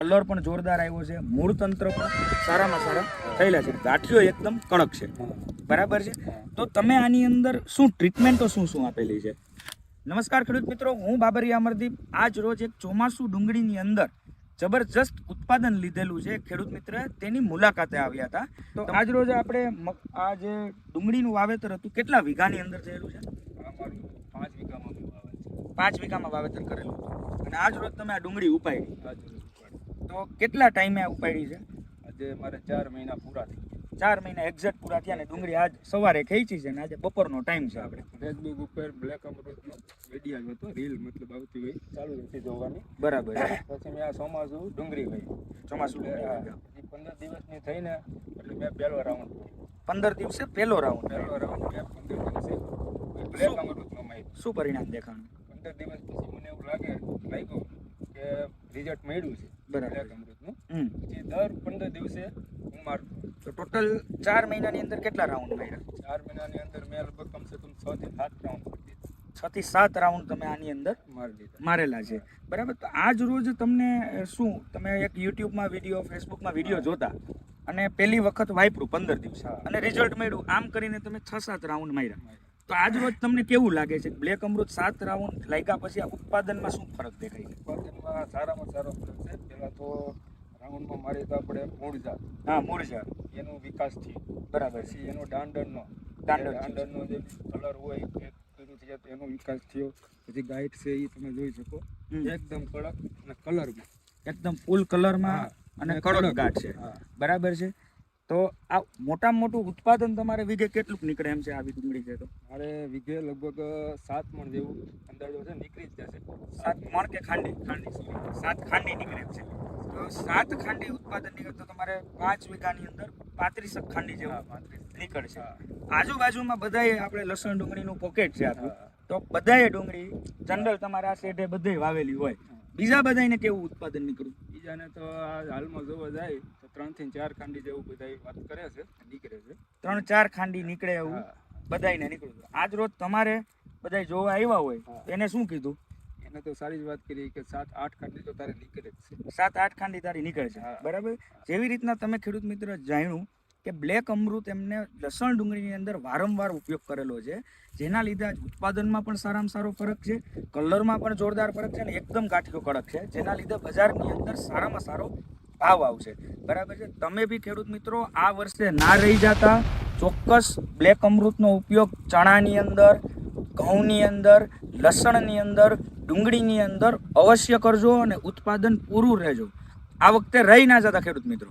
Colour પણ જોરદાર આવ્યો છે. મૂળ તંત્ર પણ સારામાં સારા થયેલા છે. ગાંઠિયો એકદમ કડક છે. બરાબર છે? તો તમે આની અંદર શું ટ્રીટમેન્ટો શું શું આપેલી છે? નમસ્કાર ખેડૂત મિત્રો હું બાબરિયા અમરદીપ. આજ રોજ એક ચોમાસુ ડુંગળીની અંદર જબરજસ્ત ઉત્પાદન લીધેલું છે. ખેડૂત મિત્ર તેની મુલાકાતે આવ્યા હતા. તો આજ રોજ આપણે આ જે ડુંગળીનું વાવેતર હતું કેટલા વીઘાની અંદર થયેલું છે? પાંચ વીઘામાં પાંચ વીઘામાં વાવેતર કરેલું અને આજ રોજ તમે આ ડુંગળી ઉપાડ. તો કેટલા ટાઈમે આ ઉપાડી છે? આજે મારે ચાર મહિના પૂરા થઈ ચાર મહિના એક્ઝેક્ટ પૂરા થયા ને ડુંગળી આજ સવારે ખેંચી છે ને આજે બપોરનો ટાઈમ છે આપણે. ફેસબુક ઉપર બ્લેક અમૃતનો વીડિયો હતો રીલ મતલબ આવતી હોય. ચાલુ હતી જોવાની. બરાબર. પછી મેં આ ચોમાસું ડુંગળી ગઈ ચોમાસું પંદર દિવસની થઈને એટલે મેં પહેલો રાઉન્ડ પંદર દિવસે પહેલો રાઉન્ડ પહેલો રાઉન્ડ મેં પંદર દિવસે. બ્લેક અમૃતનો માહિતી. શું પરિણામ દેખાણું? પંદર દિવસ પછી મને એવું લાગે લાગ્યું કે રિઝલ્ટ મળ્યું છે. બરાબર. અમૃતનું પછી દર પંદર દિવસે હું મારતો. તો ટોટલ ચાર મહિનાની અંદર કેટલા રાઉન્ડ માર્યા? ચાર મહિનાની અંદર મેં લગભગ કમસે કમ છ થી સાત રાઉન્ડ છ થી સાત રાઉન્ડ તમે આની અંદર મારી દીધા. મારેલા છે. બરાબર? તો આજ રોજ તમને શું? તમે એક યુટ્યુબમાં વીડિયો ફેસબુકમાં વીડિયો જોતા અને પહેલી વખત વાપરું પંદર દિવસ. અને રિઝલ્ટ મળ્યું. આમ કરીને તમે છ સાત રાઉન્ડ માર્યા. તો આજ રોજ તમને કેવું લાગે છે? બ્લેક અમૃત સાત રાઉન્ડ લાગ્યા પછી આ ઉત્પાદનમાં શું ફરક દેખાય છે? ઉત્પાદનમાં સારામાં સારો ફરક છે. પહેલાં તો રાઉન્ડમાં મારી તો આપણે મૂળ જાત હા મૂળજા. એનો વિકાસ થયો. બરાબર. છે એનો દાંડરનો દાંડર દાંડરનો જે કલર હોય એ કર્યું છે તો એનો વિકાસ થયો. પછી ગાઈડ છે એ તમે જોઈ શકો. એકદમ કડક અને કલરમાં એકદમ ફૂલ કલરમાં અને કડક. ગાંઠ છે. બરાબર છે? તો આ મોટામાં મોટું ઉત્પાદન તમારે વીઘે કેટલું નીકળે એમ છે આવી ડુંગળી છે તો? મારે વીઘે લગભગ સાત મણ જેવું અંદાજો છે નીકળી જ જશે. સાત મણ કે ખાંડી? ખાંડી સોરી સાત ખાંડી નીકળે એમ છે. તો સાત ખાંડી ઉત્પાદન નીકળે તો તમારે પાંચ વીઘાની અંદર પાંત્રીસ ખાંડી જેવા પાંત્રીસ. નીકળશે. આજુબાજુમાં બધાએ આપણે લસણ ડુંગળીનું પોકેટ છે આપણું. તો બધાએ ડુંગળી જનરલ તમારા આ શેઢે બધે વાવેલી હોય. બીજા બધાને કેવું ઉત્પાદન નીકળ્યું? બીજાને તો આ હાલમાં જોવા જાય તો ત્રણથી ચાર ખાંડી જેવું બધા વાત કરે છે નીકળે છે. ત્રણ ચાર ખાંડી નીકળે એવું બધાને બધાયને નીકળ્યું આજ રોજ તમારે બધાય જોવા આવ્યા હોય એને શું કીધું? એને તો સારી જ વાત કરી કે સાત આઠ ખાંડી તો તારે નીકળે જ છે. સાત આઠ ખાંડી તારી નીકળે છે. બરાબર? જેવી રીતના તમે ખેડૂત મિત્ર જાણ્યું કે બ્લેક અમૃત એમને લસણ ડુંગળીની અંદર વારંવાર ઉપયોગ કરેલો છે. જેના લીધે આજ ઉત્પાદનમાં પણ સારામાં સારો ફરક છે, કલરમાં પણ જોરદાર ફરક છે અને એકદમ ગાંઠિયો કડક છે. જેના લીધે બજારની અંદર સારામાં સારો ભાવ આવશે. બરાબર છે? તમે બી ખેડૂત મિત્રો આ વર્ષે ના રહી જતા, ચોક્કસ બ્લેક અમૃતનો ઉપયોગ ચણાની અંદર, ઘઉંની અંદર, લસણની અંદર, ડુંગળીની અંદર અવશ્ય કરજો અને ઉત્પાદન પૂરું રહેજો. આ વખતે રહી ના જતા ખેડૂત મિત્રો.